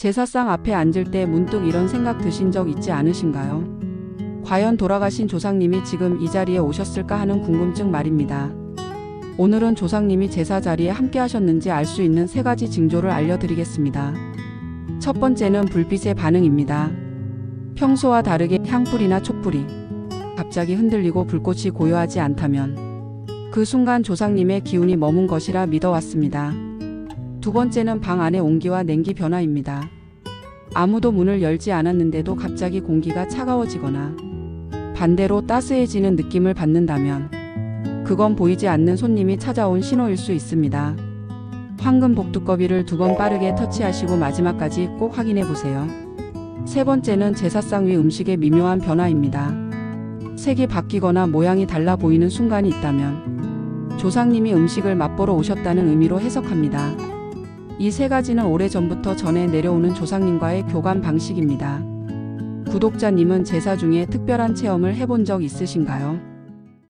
제사상 앞에 앉을 때 문득 이런 생각 드신 적 있지 않으신가요? 과연 돌아가신 조상님이 지금 이 자리에 오셨을까 하는 궁금증 말입니다. 오늘은 조상님이 제사 자리에 함께 하셨는지 알 수 있는 세 가지 징조를 알려드리겠습니다. 첫 번째는 불빛의 반응입니다. 평소와 다르게 향불이나 촛불이 갑자기 흔들리고 불꽃이 고요하지 않다면 그 순간 조상님의 기운이 머문 것이라 믿어왔습니다. 두 번째는 방 안의 온기와 냉기 변화입니다. 아무도 문을 열지 않았는데도 갑자기 공기가 차가워지거나 반대로 따스해지는 느낌을 받는다면 그건 보이지 않는 손님이 찾아온 신호일 수 있습니다. 황금 복두꺼비를 두 번 빠르게 터치하시고 마지막까지 꼭 확인해 보세요. 세 번째는 제사상 위 음식의 미묘한 변화입니다. 색이 바뀌거나 모양이 달라 보이는 순간이 있다면 조상님이 음식을 맛보러 오셨다는 의미로 해석합니다. 이 세 가지는 오래전부터 전해 내려오는 조상님과의 교감 방식입니다. 구독자님은 제사 중에 특별한 체험을 해본 적 있으신가요?